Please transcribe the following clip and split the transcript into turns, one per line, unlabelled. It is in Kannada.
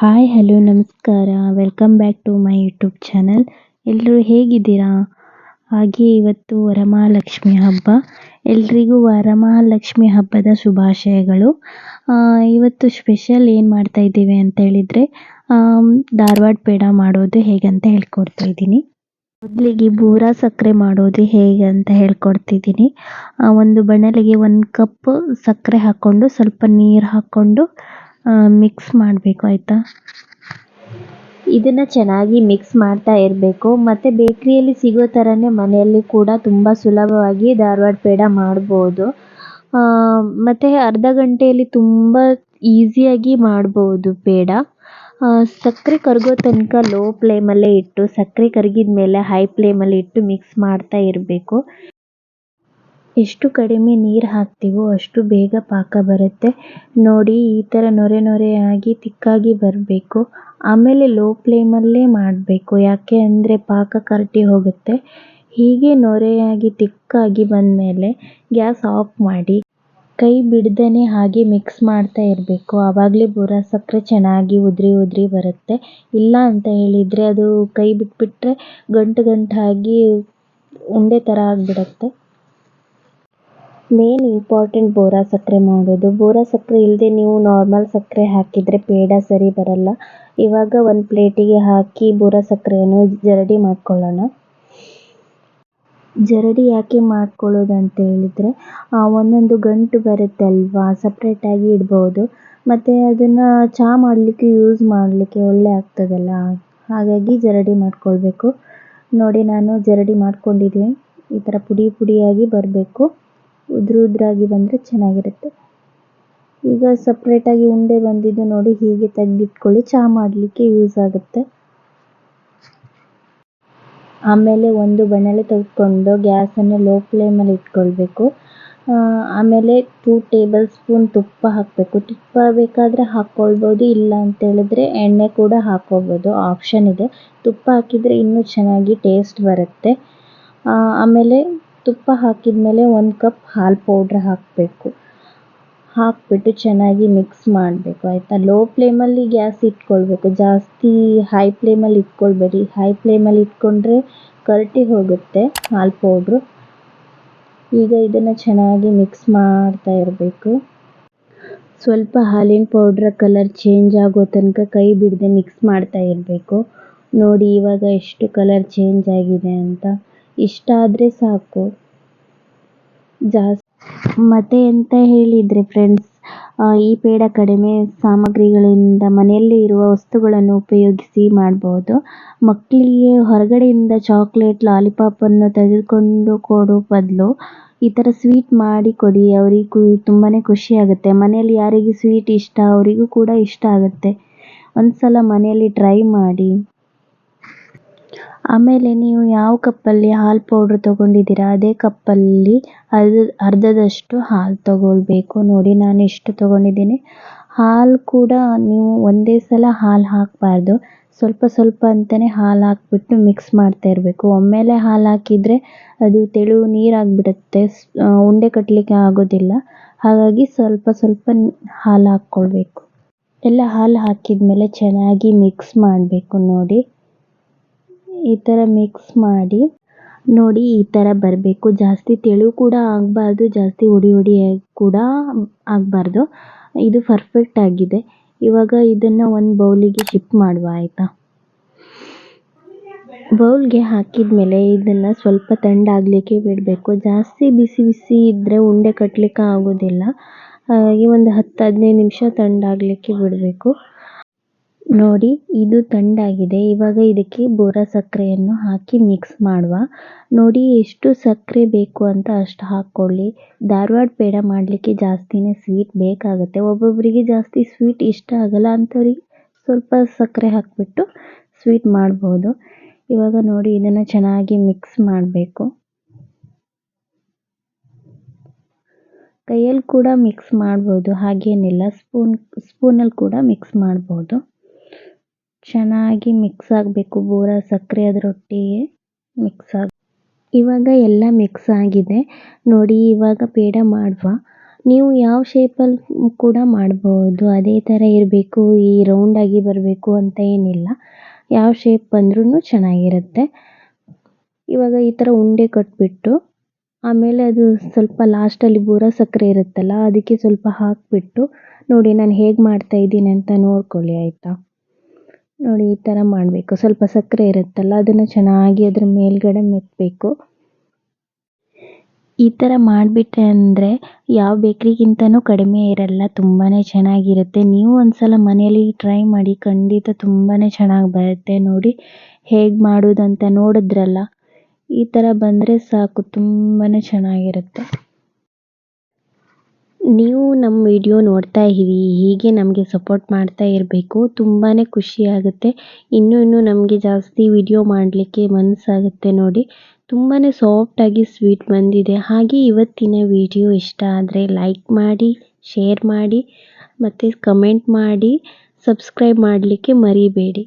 ಹಾಯ್ ಹಲೋ ನಮಸ್ಕಾರ. Welcome back to my YouTube channel ಎಲ್ಲರೂ ಹೇಗಿದ್ದೀರಾ? ಹಾಗೆ ಇವತ್ತು ವರಮಹಾಲಕ್ಷ್ಮಿ ಹಬ್ಬ. ಎಲ್ರಿಗೂ ವರಮಹಾಲಕ್ಷ್ಮಿ ಹಬ್ಬದ ಶುಭಾಶಯಗಳು. ಇವತ್ತು ಸ್ಪೆಷಲ್ ಏನು ಮಾಡ್ತಾ ಇದ್ದೀವಿ ಅಂತ ಹೇಳಿದರೆ ಧಾರವಾಡ ಪೇಡ ಮಾಡೋದು ಹೇಗೆ ಅಂತ ಹೇಳ್ಕೊಡ್ತಾ ಇದ್ದೀನಿ. ಮೊದಲಿಗೆ ಬೂರ ಸಕ್ಕರೆ ಮಾಡೋದು ಹೇಗೆ ಅಂತ ಹೇಳ್ಕೊಡ್ತಿದ್ದೀನಿ. ಒಂದು ಬಣ್ಣಲಿಗೆ ಒಂದು ಕಪ್ ಸಕ್ಕರೆ ಹಾಕ್ಕೊಂಡು ಸ್ವಲ್ಪ ನೀರು ಹಾಕ್ಕೊಂಡು ಮಿಕ್ಸ್ ಮಾಡಬೇಕು, ಆಯಿತಾ? ಇದನ್ನು ಚೆನ್ನಾಗಿ ಮಿಕ್ಸ್ ಮಾಡ್ತಾ ಇರಬೇಕು. ಮತ್ತು ಬೇಕ್ರಿಯಲ್ಲಿ ಸಿಗೋ ಥರನೇ ಮನೆಯಲ್ಲಿ ಕೂಡ ತುಂಬ ಸುಲಭವಾಗಿ ಧಾರವಾಡ ಪೇಡ ಮಾಡ್ಬೋದು. ಮತ್ತು ಅರ್ಧ ಗಂಟೆಯಲ್ಲಿ ತುಂಬ ಈಸಿಯಾಗಿ ಮಾಡ್ಬೋದು ಪೇಡ. ಸಕ್ಕರೆ ಕರಗೋ ತನಕ ಲೋ ಫ್ಲೇಮಲ್ಲೇ ಇಟ್ಟು, ಸಕ್ಕರೆ ಕರಗಿದ ಮೇಲೆ ಹೈ ಫ್ಲೇಮಲ್ಲಿ ಇಟ್ಟು ಮಿಕ್ಸ್ ಮಾಡ್ತಾ ಇರಬೇಕು. ಎಷ್ಟು ಕಡಿಮೆ ನೀರು ಹಾಕ್ತೀವೋ ಅಷ್ಟು ಬೇಗ ಪಾಕ ಬರುತ್ತೆ. ನೋಡಿ, ಈ ಥರ ನೊರೆ ನೊರೆಯಾಗಿ ತಿಕ್ಕಾಗಿ ಬರಬೇಕು. ಆಮೇಲೆ ಲೋ ಫ್ಲೇಮಲ್ಲೇ ಮಾಡಬೇಕು. ಯಾಕೆ ಅಂದರೆ ಪಾಕ ಕರಟಿ ಹೋಗುತ್ತೆ. ಹೀಗೆ ನೊರೆಯಾಗಿ ತಿಕ್ಕಾಗಿ ಬಂದಮೇಲೆ ಗ್ಯಾಸ್ ಆಫ್ ಮಾಡಿ ಕೈ ಬಿಡ್ದೇ ಹಾಗೆ ಮಿಕ್ಸ್ ಮಾಡ್ತಾ ಇರಬೇಕು. ಆವಾಗಲೇ ಬುರ ಸಕ್ಕರೆ ಚೆನ್ನಾಗಿ ಉದುರಿ ಉದುರಿ ಬರುತ್ತೆ. ಇಲ್ಲ ಅಂತ ಹೇಳಿದರೆ ಅದು ಕೈ ಬಿಟ್ಬಿಟ್ರೆ ಗಂಟು ಗಂಟಾಗಿ ಉಂಡೆ ಥರ ಆಗಿಬಿಡತ್ತೆ. ಮೇನ್ ಇಂಪಾರ್ಟೆಂಟ್ ಬೋರಾ ಸಕ್ಕರೆ ಮಾಡೋದು. ಬೋರಾ ಸಕ್ಕರೆ ಇಲ್ಲದೆ ನೀವು ನಾರ್ಮಲ್ ಸಕ್ಕರೆ ಹಾಕಿದರೆ ಪೇಡ ಸರಿ ಬರಲ್ಲ. ಇವಾಗ ಒಂದು ಪ್ಲೇಟಿಗೆ ಹಾಕಿ ಬೋರಾ ಸಕ್ಕರೆಯನ್ನು ಜರಡಿ ಮಾಡ್ಕೊಳ್ಳೋಣ. ಜರಡಿ ಯಾಕೆ ಮಾಡ್ಕೊಳ್ಳೋದು ಅಂತ ಹೇಳಿದರೆ ಒಂದೊಂದು ಗಂಟು ಬರುತ್ತೆ ಅಲ್ವಾ ಸಪ್ರೇಟಾಗಿ ಇಡ್ಬೋದು. ಮತ್ತು ಅದನ್ನು ಚಹಾ ಮಾಡಲಿಕ್ಕೆ ಯೂಸ್ ಮಾಡಲಿಕ್ಕೆ ಒಳ್ಳೆ ಆಗ್ತದಲ್ಲ. ಹಾಗಾಗಿ ಜರಡಿ ಮಾಡ್ಕೊಳ್ಬೇಕು. ನೋಡಿ ನಾನು ಜರಡಿ ಮಾಡ್ಕೊಂಡಿದ್ದೀನಿ. ಈ ಥರ ಪುಡಿ ಪುಡಿಯಾಗಿ ಬರಬೇಕು. ಉದುರು ಉದುರಾಗಿ ಬಂದರೆ ಚೆನ್ನಾಗಿರುತ್ತೆ. ಈಗ ಸಪ್ರೇಟಾಗಿ ಉಂಡೆ ಬಂದಿದ್ದು ನೋಡಿ ಹೀಗೆ ತೆಗೆದಿಟ್ಕೊಳ್ಳಿ ಚಹಾ ಮಾಡಲಿಕ್ಕೆ ಯೂಸ್ ಆಗುತ್ತೆ. ಆಮೇಲೆ ಒಂದು ಬಣಲೆ ತೆಗೆದುಕೊಂಡು ಗ್ಯಾಸನ್ನು ಲೋ ಫ್ಲೇಮಲ್ಲಿ ಇಟ್ಕೊಳ್ಬೇಕು. ಆಮೇಲೆ ಟೂ ಟೇಬಲ್ ಸ್ಪೂನ್ ತುಪ್ಪ ಹಾಕಬೇಕು. ತುಪ್ಪ ಬೇಕಾದರೆ ಹಾಕ್ಕೊಳ್ಬೋದು, ಇಲ್ಲ ಅಂತ ಹೇಳಿದ್ರೆ ಎಣ್ಣೆ ಕೂಡ ಹಾಕ್ಕೋಬೋದು ಆಪ್ಷನ್ ಇದೆ. ತುಪ್ಪ ಹಾಕಿದರೆ ಇನ್ನೂ ಚೆನ್ನಾಗಿ ಟೇಸ್ಟ್ ಬರುತ್ತೆ. ಆಮೇಲೆ ತುಪ್ಪ ಹಾಕಿದ ಮೇಲೆ ಒಂದು ಕಪ್ ಹಾಲು ಪೌಡ್ರ್ ಹಾಕಬೇಕು. ಹಾಕಿಬಿಟ್ಟು ಚೆನ್ನಾಗಿ ಮಿಕ್ಸ್ ಮಾಡಬೇಕು, ಆಯಿತಾ? ಲೋ ಫ್ಲೇಮಲ್ಲಿ ಗ್ಯಾಸ್ ಇಟ್ಕೊಳ್ಬೇಕು. ಜಾಸ್ತಿ ಹೈ ಫ್ಲೇಮಲ್ಲಿ ಇಟ್ಕೊಳ್ಬೇಡಿ. ಹೈ ಫ್ಲೇಮಲ್ಲಿ ಇಟ್ಕೊಂಡ್ರೆ ಕರಟಿ ಹೋಗುತ್ತೆ ಹಾಲು ಪೌಡ್ರು ಈಗ ಇದನ್ನು ಚೆನ್ನಾಗಿ ಮಿಕ್ಸ್ ಮಾಡ್ತಾ ಇರಬೇಕು. ಸ್ವಲ್ಪ ಹಾಲಿನ ಪೌಡ್ರ್ ಕಲರ್ ಚೇಂಜ್ ಆಗೋ ತನಕ ಕೈ ಬಿಡದೆ ಮಿಕ್ಸ್ ಮಾಡ್ತಾ ಇರಬೇಕು. ನೋಡಿ ಇವಾಗ ಎಷ್ಟು ಕಲರ್ ಚೇಂಜ್ ಆಗಿದೆ ಅಂತ. ಇಷ್ಟ ಆದರೆ ಸಾಕು. ಜಾಸ್ತಿ ಮತ್ತೆ ಎಂತ ಹೇಳಿದರೆ ಫ್ರೆಂಡ್ಸ್ ಈ ಪೇಡ ಕಡಿಮೆ ಸಾಮಗ್ರಿಗಳಿಂದ ಮನೆಯಲ್ಲಿ ಇರುವ ವಸ್ತುಗಳನ್ನು ಉಪಯೋಗಿಸಿ ಮಾಡ್ಬೋದು. ಮಕ್ಕಳಿಗೆ ಹೊರಗಡೆಯಿಂದ ಚಾಕ್ಲೇಟ್ ಲಾಲಿಪಾಪನ್ನು ತೆಗೆದುಕೊಂಡು ಕೊಡೋ ಬದಲು ಈ ಥರ ಸ್ವೀಟ್ ಮಾಡಿ ಕೊಡಿ, ಅವರಿಗೂ ತುಂಬಾ ಖುಷಿಯಾಗುತ್ತೆ ಮನೆಯಲ್ಲಿ ಯಾರಿಗೆ ಸ್ವೀಟ್ ಇಷ್ಟ, ಅವರಿಗೂ ಕೂಡ ಇಷ್ಟ ಆಗುತ್ತೆ. ಒಂದು ಸಲ ಮನೆಯಲ್ಲಿ ಟ್ರೈ ಮಾಡಿ. ಆಮೇಲೆ ನೀವು ಯಾವ ಕಪ್ಪಲ್ಲಿ ಹಾಲು ಪೌಡ್ರ್ ತೊಗೊಂಡಿದ್ದೀರಾ? ಅದೇ ಕಪ್ಪಲ್ಲಿ ಅರ್ಧ, ಅರ್ಧದಷ್ಟು ಹಾಲು ತೊಗೊಳ್ಬೇಕು. ನೋಡಿ, ನಾನು ಇಷ್ಟು ತೊಗೊಂಡಿದ್ದೀನಿ. ಹಾಲು ಕೂಡ ನೀವು ಒಂದೇ ಸಲ ಹಾಲು ಹಾಕಬಾರ್ದು. ಸ್ವಲ್ಪ ಸ್ವಲ್ಪ ಅಂತಲೇ ಹಾಲು ಹಾಕ್ಬಿಟ್ಟು ಮಿಕ್ಸ್ ಮಾಡ್ತಾ ಇರಬೇಕು. ಒಮ್ಮೆಲೆ ಹಾಲು ಹಾಕಿದರೆ ಅದು ತೆಳು ನೀರಾಗಿಬಿಡುತ್ತೆ. ಉಂಡೆ ಕಟ್ಟಲಿಕ್ಕೆ ಆಗೋದಿಲ್ಲ. ಹಾಗಾಗಿ ಸ್ವಲ್ಪ ಸ್ವಲ್ಪ ಹಾಲು ಹಾಕ್ಕೊಳ್ಬೇಕು. ಎಲ್ಲ ಹಾಲು ಹಾಕಿದ ಮೇಲೆ ಚೆನ್ನಾಗಿ ಮಿಕ್ಸ್ ಮಾಡಬೇಕು ನೋಡಿ. ಈ ಥರ ಮಿಕ್ಸ್ ಮಾಡಿ ನೋಡಿ ಈ ಥರ ಬರಬೇಕು. ಜಾಸ್ತಿ ತೆಳು ಕೂಡ ಆಗಬಾರ್ದು, ಜಾಸ್ತಿ ಉಡಿ ಉಡಿ ಕೂಡ ಆಗಬಾರ್ದು. ಇದು ಪರ್ಫೆಕ್ಟ್ ಆಗಿದೆ. ಇವಾಗ ಇದನ್ನು ಒಂದು ಬೌಲಿಗೆ ಶಿಫ್ಟ್ ಮಾಡುವ, ಆಯಿತಾ? ಬೌಲ್ಗೆ ಹಾಕಿದ ಮೇಲೆ ಇದನ್ನು ಸ್ವಲ್ಪ ತಣ್ಣಗಾಗಲಿಕ್ಕೆ ಬಿಡಬೇಕು. ಜಾಸ್ತಿ ಬಿಸಿ ಬಿಸಿ ಇದ್ದರೆ ಉಂಡೆ ಕಟ್ಟಲಿಕ್ಕೆ ಆಗೋದಿಲ್ಲ. ಹಾಗಾಗಿ ಒಂದು ಹತ್ತು ಹದಿನೈದು ನಿಮಿಷ ತಣ್ಣಗಾಗಲಿಕ್ಕೆ ಬಿಡಬೇಕು. ನೋಡಿ, ಇದು ತಂಡಾಗಿದೆ. ಇವಾಗ ಇದಕ್ಕೆ ಬೋರಾ ಸಕ್ಕರೆಯನ್ನು ಹಾಕಿ ಮಿಕ್ಸ್ ಮಾಡುವ. ನೋಡಿ, ಎಷ್ಟು ಸಕ್ಕರೆ ಬೇಕು ಅಂತ ಅಷ್ಟು ಹಾಕ್ಕೊಳ್ಳಿ. ಧಾರವಾಡ ಪೇಡ ಮಾಡಲಿಕ್ಕೆ ಜಾಸ್ತಿನೇ ಸ್ವೀಟ್ ಬೇಕಾಗುತ್ತೆ. ಒಬ್ಬೊಬ್ಬರಿಗೆ ಜಾಸ್ತಿ ಸ್ವೀಟ್ ಇಷ್ಟ ಆಗಲ್ಲ ಅಂಥವ್ರಿಗೆ ಸ್ವಲ್ಪ ಸಕ್ಕರೆ ಹಾಕಿಬಿಟ್ಟು ಸ್ವೀಟ್ ಮಾಡ್ಬೋದು. ಇವಾಗ ನೋಡಿ, ಇದನ್ನು ಚೆನ್ನಾಗಿ ಮಿಕ್ಸ್ ಮಾಡಬೇಕು. ಕೈಯಲ್ಲಿ ಕೂಡ ಮಿಕ್ಸ್ ಮಾಡ್ಬೋದು. ಹಾಗೇನಿಲ್ಲ. ಸ್ಪೂನ್ ಸ್ಪೂನಲ್ಲಿ ಕೂಡ ಮಿಕ್ಸ್ ಮಾಡ್ಬೋದು. ಚೆನ್ನಾಗಿ ಮಿಕ್ಸ್ ಆಗಬೇಕು. ಬೋರಾ ಸಕ್ಕರೆ ಅದರೊಟ್ಟಿಗೆ ಮಿಕ್ಸ್ ಆಗ ಇವಾಗ ಎಲ್ಲ ಮಿಕ್ಸ್ ಆಗಿದೆ. ನೋಡಿ, ಇವಾಗ ಪೇಡ ಮಾಡುವ. ನೀವು ಯಾವ ಶೇಪಲ್ಲಿ ಕೂಡ ಮಾಡ್ಬೋದು. ಅದೇ ಥರ ಇರಬೇಕು, ಈ ರೌಂಡಾಗಿ ಬರಬೇಕು ಅಂತ ಏನಿಲ್ಲ. ಯಾವ ಶೇಪ್ ಬಂದ್ರೂ ಚೆನ್ನಾಗಿರುತ್ತೆ. ಇವಾಗ ಈ ಥರ ಉಂಡೆ ಕಟ್ಬಿಟ್ಟು, ಆಮೇಲೆ ಅದು ಸ್ವಲ್ಪ ಲಾಸ್ಟಲ್ಲಿ ಬೂರ ಸಕ್ಕರೆ ಇರುತ್ತಲ್ಲ, ಅದಕ್ಕೆ ಸ್ವಲ್ಪ ಹಾಕಿಬಿಟ್ಟು, ನೋಡಿ ನಾನು ಹೇಗೆ ಮಾಡ್ತಾ ಇದ್ದೀನಿ ಅಂತ ನೋಡ್ಕೊಳ್ಳಿ, ಆಯಿತಾ? ನೋಡಿ, ಈ ಥರ ಮಾಡಬೇಕು. ಸ್ವಲ್ಪ ಸಕ್ಕರೆ ಇರುತ್ತಲ್ಲ, ಅದನ್ನು ಚೆನ್ನಾಗಿ ಅದ್ರ ಮೇಲ್ಗಡೆ ಮೆತ್ತಬೇಕು ಈ ಥರ ಮಾಡಿಬಿಟ್ಟೆ ಅಂದರೆ ಯಾವ ಬೇಕ್ರಿಗಿಂತನೂ ಕಡಿಮೆ ಇರಲ್ಲ ತುಂಬಾ ಚೆನ್ನಾಗಿರುತ್ತೆ. ನೀವು ಒಂದ್ಸಲ ಮನೆಯಲ್ಲಿ ಟ್ರೈ ಮಾಡಿ, ಖಂಡಿತ ತುಂಬಾ ಚೆನ್ನಾಗಿ ಬರುತ್ತೆ. ನೋಡಿ, ಹೇಗೆ ಮಾಡೋದಂತ ನೋಡಿದ್ರಲ್ಲ, ಈ ಥರ ಬಂದರೆ ಸಾಕು ತುಂಬಾ ಚೆನ್ನಾಗಿರುತ್ತೆ. ನೀವು ನಮ್ಮ ವಿಡಿಯೋ ನೋಡ್ತಾ ಇರಿ ಹೀಗೆ ನಮಗೆ ಸಪೋರ್ಟ್ ಮಾಡ್ತಾ ಇರಬೇಕು ತುಂಬಾ ಖುಷಿ ಆಗುತ್ತೆ. ಇನ್ನೂ ಇನ್ನೂ ನಮಗೆ ಜಾಸ್ತಿ ವಿಡಿಯೋ ಮಾಡಲಿಕ್ಕೆ ಮನಸ್ಸಾಗುತ್ತೆ ನೋಡಿ. ತುಂಬಾ ಸಾಫ್ಟಾಗಿ ಸ್ವೀಟ್ ಬಂದಿದೆ. ಹಾಗೆ ಇವತ್ತಿನ ವಿಡಿಯೋ ಇಷ್ಟ ಆದರೆ ಲೈಕ್ ಮಾಡಿ ಶೇರ್ ಮಾಡಿ, ಮತ್ತು ಕಮೆಂಟ್ ಮಾಡಿ ಸಬ್ಸ್ಕ್ರೈಬ್ ಮಾಡಲಿಕ್ಕೆ ಮರಿಬೇಡಿ.